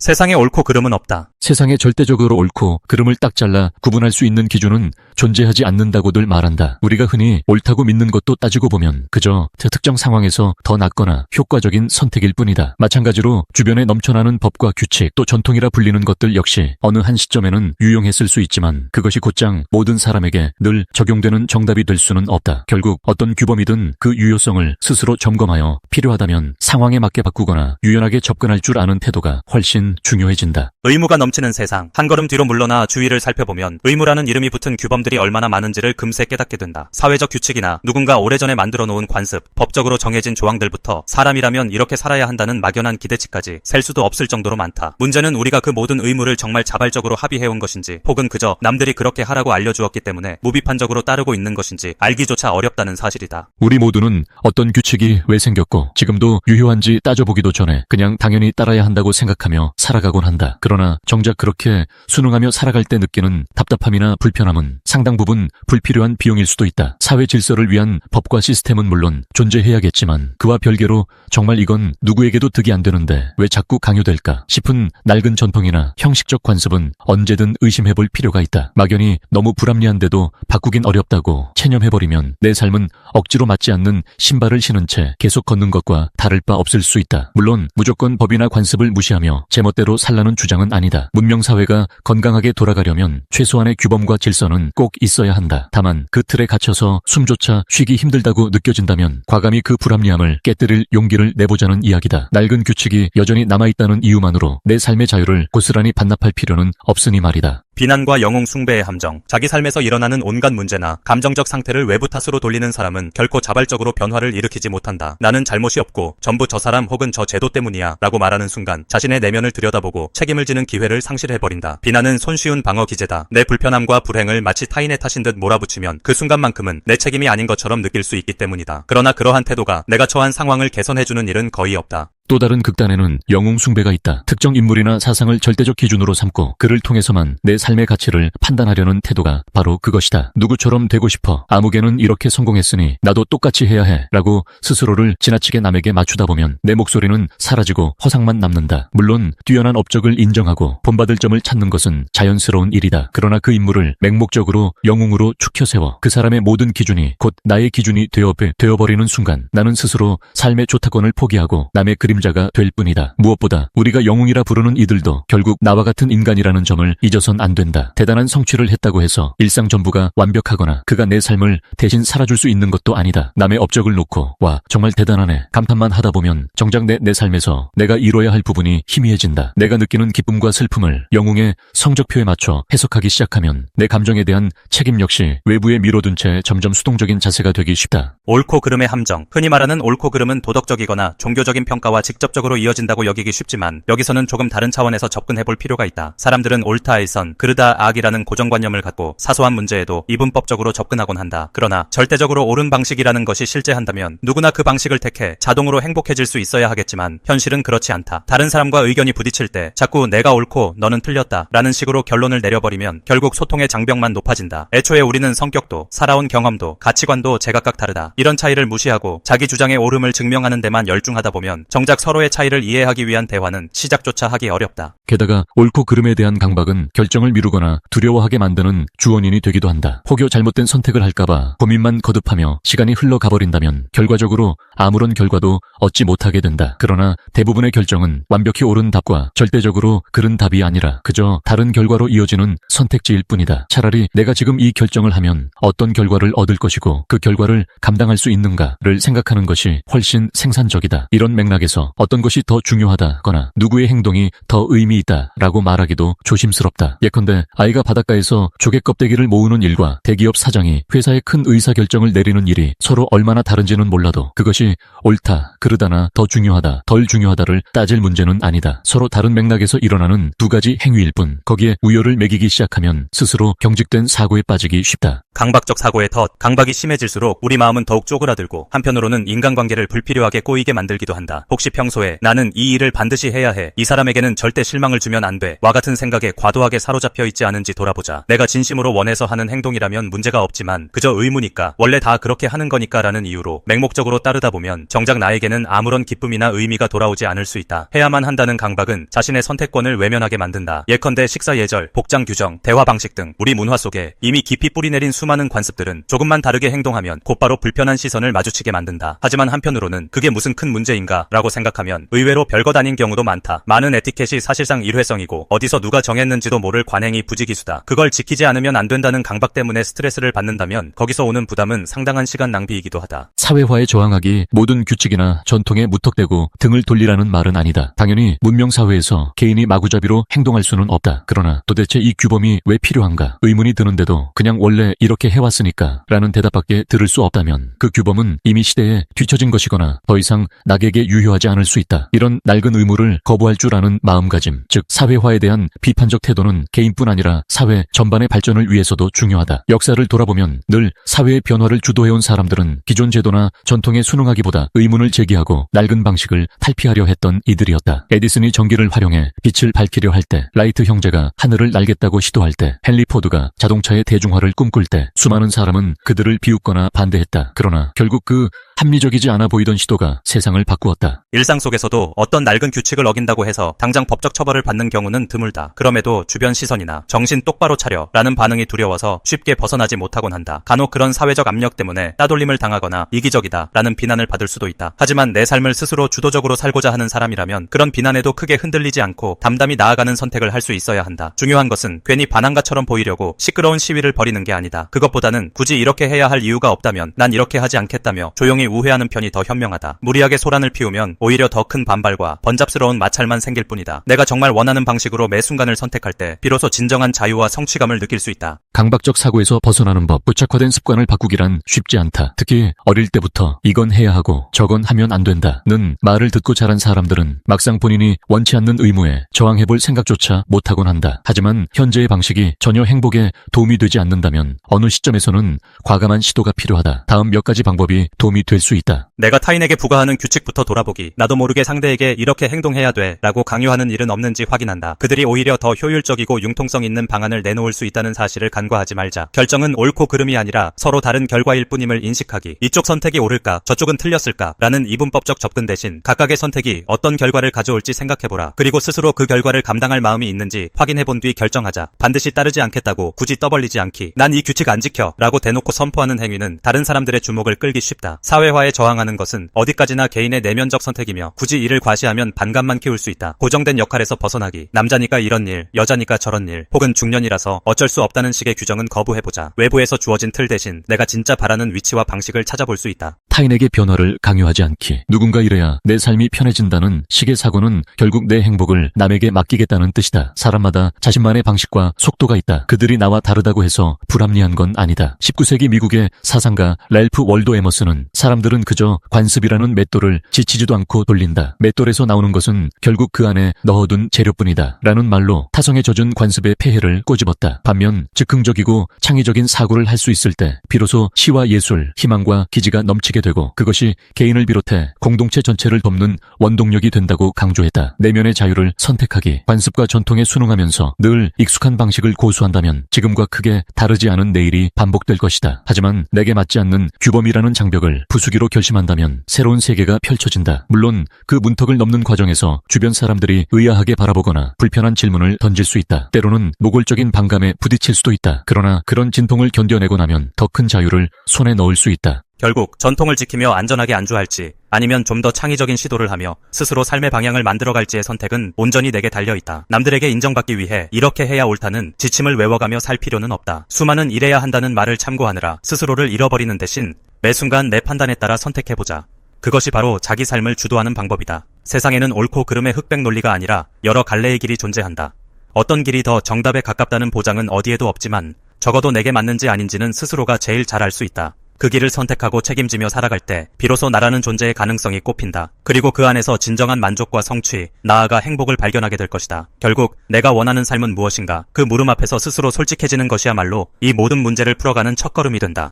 세상에 옳고 그름은 없다. 세상에 절대적으로 옳고 그름을 딱 잘라 구분할 수 있는 기준은 존재하지 않는다고들 말한다. 우리가 흔히 옳다고 믿는 것도 따지고 보면 그저 특정 상황에서 더 낫거나 효과적인 선택일 뿐이다. 마찬가지로 주변에 넘쳐나는 법과 규칙 또 전통이라 불리는 것들 역시 어느 한 시점에는 유용했을 수 있지만 그것이 곧장 모든 사람에게 늘 적용되는 정답이 될 수는 없다. 결국 어떤 규범이든 그 유효성을 스스로 점검하여 필요하다면 상황에 맞게 바꾸거나 유연하게 접근할 줄 아는 태도가 훨씬 중요해진다. 의무가 넘 치는 세상. 한 걸음 뒤로 물러나 주위를 살펴보면 의무라는 이름이 붙은 규범들이 얼마나 많은지를 금세 깨닫게 된다. 사회적 규칙이나 누군가 오래전에 만들어 놓은 관습, 법적으로 정해진 조항들부터 사람이라면 이렇게 살아야 한다는 막연한 기대치까지 셀 수도 없을 정도로 많다. 문제는 우리가 그 모든 의무를 정말 자발적으로 합의해온 것인지 혹은 그저 남들이 그렇게 하라고 알려주었기 때문에 무비판적으로 따르고 있는 것인지 알기조차 어렵다는 사실이다. 우리 모두는 어떤 규칙이 왜 생겼고 지금도 유효한지 따져보기도 전에 그냥 당연히 따라야 한다고 생각하며 살아가곤 한다. 그러나 정작 그렇게 순응하며 살아갈 때 느끼는 답답함이나 불편함은 상당 부분 불필요한 비용일 수도 있다. 사회 질서를 위한 법과 시스템은 물론 존재해야겠지만 그와 별개로 정말 이건 누구에게도 득이 안 되는데 왜 자꾸 강요될까 싶은 낡은 전통이나 형식적 관습은 언제든 의심해볼 필요가 있다. 막연히 너무 불합리한데도 바꾸긴 어렵다고 체념해버리면 내 삶은 억지로 맞지 않는 신발을 신은 채 계속 걷는 것과 다를 바 없을 수 있다. 물론 무조건 법이나 관습을 무시하며 제멋대로 살라는 주장은 아니다. 문명사회가 건강하게 돌아가려면 최소한의 규범과 질서는 꼭 있어야 한다. 다만 그 틀에 갇혀서 숨조차 쉬기 힘들다고 느껴진다면 과감히 그 불합리함을 깨뜨릴 용기를 내보자는 이야기다. 낡은 규칙이 여전히 남아있다는 이유만으로 내 삶의 자유를 고스란히 반납할 필요는 없으니 말이다. 비난과 영웅 숭배의 함정, 자기 삶에서 일어나는 온갖 문제나 감정적 상태를 외부 탓으로 돌리는 사람은 결코 자발적으로 변화를 일으키지 못한다. 나는 잘못이 없고 전부 저 사람 혹은 저 제도 때문이야 라고 말하는 순간 자신의 내면을 들여다보고 책임을 지는 기회를 상실해버린다. 비난은 손쉬운 방어 기제다. 내 불편함과 불행을 마치 타인의 탓인 듯 몰아붙이면 그 순간만큼은 내 책임이 아닌 것처럼 느낄 수 있기 때문이다. 그러나 그러한 태도가 내가 처한 상황을 개선해주는 일은 거의 없다. 또 다른 극단에는 영웅 숭배가 있다. 특정 인물이나 사상을 절대적 기준으로 삼고 그를 통해서만 내 삶의 가치를 판단하려는 태도가 바로 그것이다. 누구처럼 되고 싶어. 아무개는 이렇게 성공했으니 나도 똑같이 해야 해. 라고 스스로를 지나치게 남에게 맞추다 보면 내 목소리는 사라지고 허상만 남는다. 물론 뛰어난 업적을 인정하고 본받을 점을 찾는 것은 자연스러운 일이다. 그러나 그 인물을 맹목적으로 영웅으로 축혀 세워 그 사람의 모든 기준이 곧 나의 기준이 되어, 되어버리는 순간 나는 스스로 삶의 조타권을 포기하고 남의 그림 자가 될 뿐이다. 무엇보다 우리가 영웅이라 부르는 이들도 결국 나와 같은 인간이라는 점을 잊어선 안 된다. 대단한 성취를 했다고 해서 일상 전부가 완벽하거나 그가 내 삶을 대신 살아줄 수 있는 것도 아니다. 남의 업적을 놓고 와 정말 대단하네 감탄만 하다 보면 정작 내, 내 삶에서 내가 이뤄야 할 부분이 희미해진다. 내가 느끼는 기쁨과 슬픔을 영웅의 성적표에 맞춰 해석하기 시작하면 내 감정에 대한 책임 역시 외부에 미뤄둔 채 점점 수동적인 자세가 되기 쉽다. 옳고 그름의 함정. 흔히 말하는 옳고 그름은 도덕적이거나 종교적인 평가와 직접적으로 이어진다고 여기기 쉽지만 여기서는 조금 다른 차원에서 접근해 볼 필요가 있다. 사람들은 옳다 일선, 그르다 악이라는 고정관념을 갖고 사소한 문제에도 이분법적으로 접근하곤 한다. 그러나 절대적으로 옳은 방식이라는 것이 실제한다면 누구나 그 방식을 택해 자동으로 행복해질 수 있어야 하겠지만 현실은 그렇지 않다. 다른 사람과 의견이 부딪힐 때 자꾸 내가 옳고 너는 틀렸다 라는 식으로 결론을 내려버리면 결국 소통의 장벽만 높아진다. 애초에 우리는 성격도 살아온 경험도 가치관도 제각각 다르다. 이런 차이를 무시하고 자기 주장의 옳음을 증명하는 데만 열중하다 보면 정작 서로의 차이를 이해하기 위한 대화는 시작조차 하기 어렵다. 게다가 옳고 그름에 대한 강박은 결정을 미루거나 두려워하게 만드는 주원인이 되기도 한다. 혹여 잘못된 선택을 할까봐 고민만 거듭하며 시간이 흘러가버린다면 결과적으로 아무런 결과도 얻지 못하게 된다. 그러나 대부분의 결정은 완벽히 옳은 답과 절대적으로 그른 답이 아니라 그저 다른 결과로 이어지는 선택지일 뿐이다. 차라리 내가 지금 이 결정을 하면 어떤 결과를 얻을 것이고 그 결과를 감당할 수 있는가를 생각하는 것이 훨씬 생산적이다. 이런 맥락에 서 어떤 것이 더 중요하다거나 누구의 행동이 더 의미 있다라고 말하기도 조심스럽다. 예컨대 아이가 바닷가에서 조개 껍데기를 모으는 일과 대기업 사장이 회사의 큰 의사 결정을 내리는 일이 서로 얼마나 다른지는 몰라도 그것이 옳다, 그르다나 더 중요하다, 덜 중요하다를 따질 문제는 아니다. 서로 다른 맥락에서 일어나는 두 가지 행위일 뿐 거기에 우열을 매기기 시작하면 스스로 경직된 사고에 빠지기 쉽다. 강박적 사고의 덫, 강박이 심해질수록 우리 마음은 더욱 쪼그라들고 한편으로는 인간관계를 불필요하게 꼬이게 만들기도 한다. 혹시 평소에 나는 이 일을 반드시 해야 해. 이 사람에게는 절대 실망을 주면 안 돼. 와 같은 생각에 과도하게 사로잡혀 있지 않은지 돌아보자. 내가 진심으로 원해서 하는 행동이라면 문제가 없지만 그저 의무니까 원래 다 그렇게 하는 거니까 라는 이유로 맹목적으로 따르다 보면 정작 나에게는 아무런 기쁨이나 의미가 돌아오지 않을 수 있다. 해야만 한다는 강박은 자신의 선택권을 외면하게 만든다. 예컨대 식사 예절, 복장 규정, 대화 방식 등 우리 문화 속에 이미 깊이 뿌리내린 수많은 관습들은 조금만 다르게 행동하면 곧바로 불편한 시선을 마주치게 만든다. 하지만 한편으로는 그게 무슨 큰 문제인가 라고 생각 하면 의외로 별것 아닌 경우도 많다. 많은 에티켓이 사실상 일회성이고 어디서 누가 정했는지도 모를 관행이 부지기수다. 그걸 지키지 않으면 안 된다는 강박 때문에 스트레스를 받는다면 거기서 오는 부담은 상당한 시간 낭비이기도 하다. 사회화에 저항하기 모든 규칙이나 전통에 무턱대고 등을 돌리라는 말은 아니다. 당연히 문명사회에서 개인이 마구잡이로 행동할 수는 없다. 그러나 도대체 이 규범이 왜 필요한가? 의문이 드는데도 그냥 원래 이렇게 해왔으니까 라는 대답밖에 들을 수 없다면 그 규범은 이미 시대에 뒤처진 것이거나 더 이상 낙에게 유효하지 않을 수 있다. 이런 낡은 의무를 거부할 줄 아는 마음가짐, 즉 사회화에 대한 비판적 태도는 개인뿐 아니라 사회 전반의 발전을 위해서도 중요하다. 역사를 돌아보면 늘 사회의 변화를 주도해온 사람들은 기존 제도나 전통에 순응하기보다 의문을 제기하고 낡은 방식을 탈피하려 했던 이들이었다. 에디슨이 전기를 활용해 빛을 밝히려 할 때, 라이트 형제가 하늘을 날겠다고 시도할 때, 헨리 포드가 자동차의 대중화를 꿈꿀 때, 수많은 사람은 그들을 비웃거나 반대했다. 그러나 결국 그 합리적이지 않아 보이던 시도가 세상을 바꾸었다. 일상 속에서도 어떤 낡은 규칙을 어긴다고 해서 당장 법적 처벌을 받는 경우는 드물다. 그럼에도 주변 시선이나 정신 똑바로 차려 라는 반응이 두려워서 쉽게 벗어나지 못하곤 한다. 간혹 그런 사회적 압력 때문에 따돌림을 당하거나 이기적이다 라는 비난을 받을 수도 있다. 하지만 내 삶을 스스로 주도적으로 살고자 하는 사람이라면 그런 비난에도 크게 흔들리지 않고 담담히 나아가는 선택을 할 수 있어야 한다. 중요한 것은 괜히 반항가처럼 보이려고 시끄러운 시위를 벌이는 게 아니다. 그것보다는 굳이 이렇게 해야 할 이유가 없다면 난 이렇게 하지 않겠다며 조용히 우회하는 편이 더 현명하다. 무리하게 소란을 피우면 오히려 더 큰 반발과 번잡스러운 마찰만 생길 뿐이다. 내가 정말 원하는 방식으로 매 순간을 선택할 때 비로소 진정한 자유와 성취감을 느낄 수 있다. 강박적 사고에서 벗어나는 법, 부착화된 습관을 바꾸기란 쉽지 않다. 특히 어릴 때부터 이건 해야 하고 저건 하면 안 된다 는 말을 듣고 자란 사람들은 막상 본인이 원치 않는 의무에 저항해볼 생각조차 못하곤 한다. 하지만 현재의 방식이 전혀 행복에 도움이 되지 않는다면 어느 시점에서는 과감한 시도가 필요하다. 다음 몇 가지 방법이 도움이 될 수 있다. 내가 타인에게 부과하는 규칙부터 돌아보기. 나도 모르게 상대에게 이렇게 행동해야 돼. 라고 강요하는 일은 없는지 확인한다. 그들이 오히려 더 효율적이고 융통성 있는 방안을 내놓을 수 있다는 사실을 간과하지 말자. 결정은 옳고 그름이 아니라 서로 다른 결과일 뿐임을 인식하기. 이쪽 선택이 옳을까? 저쪽은 틀렸을까? 라는 이분법적 접근 대신 각각의 선택이 어떤 결과를 가져올지 생각해보라. 그리고 스스로 그 결과를 감당할 마음이 있는지 확인해본 뒤 결정하자. 반드시 따르지 않겠다고 굳이 떠벌리지 않기. 난 이 규칙 안 지켜. 라고 대놓고 선포하는 행위는 다른 사람들의 주목을 끌기 쉽다. 사회화에 저항하는 것은 어디까지나 개인의 내면적 선택 이며 굳이 이를 과시하면 반감만 키울 수 있다. 고정된 역할에서 벗어나기. 남자니까 이런 일, 여자니까 저런 일, 혹은 중년이라서 어쩔 수 없다는 식의 규정은 거부해보자. 외부에서 주어진 틀 대신 내가 진짜 바라는 위치와 방식을 찾아볼 수 있다. 타인에게 변화를 강요하지 않기. 누군가 이래야 내 삶이 편해진다는 식의 사고는 결국 내 행복을 남에게 맡기겠다는 뜻이다. 사람마다 자신만의 방식과 속도가 있다. 그들이 나와 다르다고 해서 불합리한 건 아니다. 19세기 미국의 사상가 랄프 월도 에머스는 사람들은 그저 관습이라는 맷돌을 지치지도 않고 돌린다. 맷돌에서 나오는 것은 결국 그 안에 넣어둔 재료뿐이다. 라는 말로 타성에 젖은 관습의 폐해를 꼬집었다. 반면 즉흥적이고 창의적인 사고를 할 수 있을 때 비로소 시와 예술, 희망과 기지가 넘치 게 되고 그것이 개인을 비롯해 공동체 전체를 돕는 원동력이 된다고 강조했다. 내면의 자유를 선택하기, 관습과 전통에 순응하면서 늘 익숙한 방식을 고수한다면 지금과 크게 다르지 않은 내일이 반복될 것이다. 하지만 내게 맞지 않는 규범이라는 장벽을 부수기로 결심한다면 새로운 세계가 펼쳐진다. 물론 그 문턱을 넘는 과정에서 주변 사람들이 의아하게 바라보거나 불편한 질문을 던질 수 있다. 때로는 노골적인 반감에 부딪힐 수도 있다. 그러나 그런 진통을 견뎌내고 나면 더 큰 자유를 손에 넣을 수 있다. 결국 전통을 지키며 안전하게 안주할지 아니면 좀 더 창의적인 시도를 하며 스스로 삶의 방향을 만들어갈지의 선택은 온전히 내게 달려있다. 남들에게 인정받기 위해 이렇게 해야 옳다는 지침을 외워가며 살 필요는 없다. 수많은 이래야 한다는 말을 참고하느라 스스로를 잃어버리는 대신 매 순간 내 판단에 따라 선택해보자. 그것이 바로 자기 삶을 주도하는 방법이다. 세상에는 옳고 그름의 흑백 논리가 아니라 여러 갈래의 길이 존재한다. 어떤 길이 더 정답에 가깝다는 보장은 어디에도 없지만 적어도 내게 맞는지 아닌지는 스스로가 제일 잘 알 수 있다. 그 길을 선택하고 책임지며 살아갈 때 비로소 나라는 존재의 가능성이 꼽힌다. 그리고 그 안에서 진정한 만족과 성취, 나아가 행복을 발견하게 될 것이다. 결국 내가 원하는 삶은 무엇인가? 그 물음 앞에서 스스로 솔직해지는 것이야말로 이 모든 문제를 풀어가는 첫걸음이 된다.